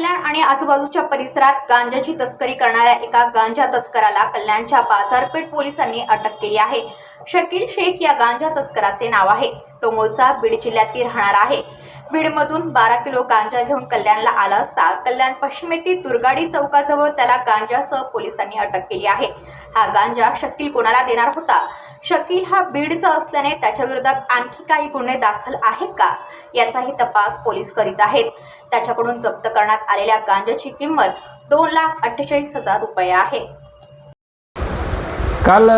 कल्याण आणि आजूबाजूच्या परिसरात गांजाची तस्करी करणाऱ्या एका गांजा तस्कराला कल्याणच्या बाजारपेठ पोलिसांनी अटक केली आहे. शकील शेख या गांजा तस्कराचे नाव आहे. तो मूळचा बीड जिल्ह्यातील राहणार आहे. बीडमधून बारा किलो गांजा घेऊन कल्याणला आला असता कल्याण पश्चिमेतील दुर्गाडी चौकाजवळ त्याला गांजासह पोलिसांनी अटक केली आहे. हा गांजा शकील कोणाला देणार होता? शकील हा बीडचा असल्याने त्याच्याविरोधात आणखी काही गुन्हे दाखल आहेत का? याचाही तपास पोलीस करीत आहेत. त्याच्याकडून जप्त करण्यात आलेल्या गांजाची किंमत दोन लाख अठ्ठेचाळीस हजार रुपये आहे. काल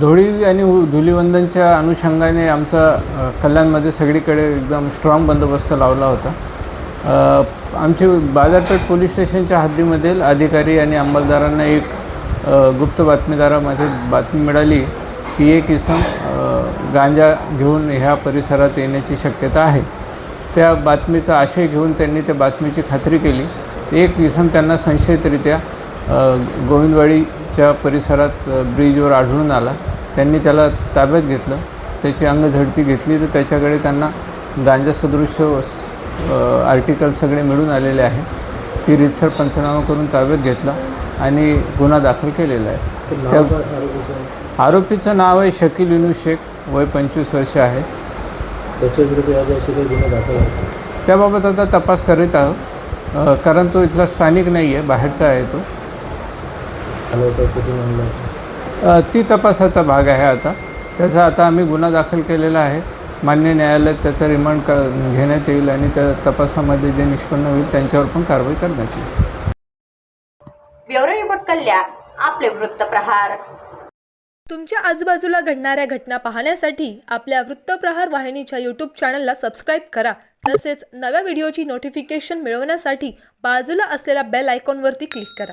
धुळी आणि धुलीवंदनच्या अनुषंगाने आमचा कल्याणमध्ये सगळीकडे एकदम स्ट्रॉंग बंदोबस्त लावला होता. आमचे आमची बाजारपेठ पोलीस स्टेशनच्या हद्दीमधील अधिकारी आणि अंमलदारांना एक गुप्त बातमीदारामध्ये बातमी मिळाली की एक इसम गांजा घेऊन ह्या परिसरात येण्याची शक्यता आहे. त्या बातमीचा आशय घेऊन त्यांनी त्या बातमीची खात्री केली. एक इसम त्यांना संशयितरित्या गोविंदवाडी गोविंदवाडीच्या परिसरात ब्रिजवर आढळून आला. त्यांनी त्याला ताब्यात घेतलं. त्याची अंगझडती घेतली. तर त्याच्याकडे त्यांना गांजा अ, आर्टिकल सगळे मिळून आलेले आहे. ती रितसर पंचनामा करून ताब्यात घेतला आणि गुन्हा दाखल केलेला आहे. त्या आरोपीचं नाव आहे शकील विनू शेख. वय पंचवीस वर्ष आहे. त्याबाबत आता तपास करीत आहोत. कारण तो इथला स्थानिक नाही आहे बाहेरचा आहे तो आलं होतं कुठून आणलं होतं अ, ती तपासाचा भाग आहे आता. त्याचा आता आम्ही गुन्हा दाखल केलेला आहे. मान्य न्यायालयात त्याचा रिमांड क घेण्यात येईल आणि त्या तपासामध्ये जे निष्पन्न होईल त्यांच्यावर पण कारवाई करण्यात येईल. ब्युरो रिपोर्ट कल्याण आपले वृत्तप्रहार तुमच्या आजूबाजूला घडणाऱ्या घटना पाहण्यासाठी आपल्या वृत्तप्रहार वाहिनीच्या यूट्यूब चॅनलला सबस्क्राईब करा. तसेच नव्या व्हिडिओची नोटिफिकेशन मिळवण्यासाठी बाजूला असलेल्या बेल आयकॉनवरती क्लिक करा.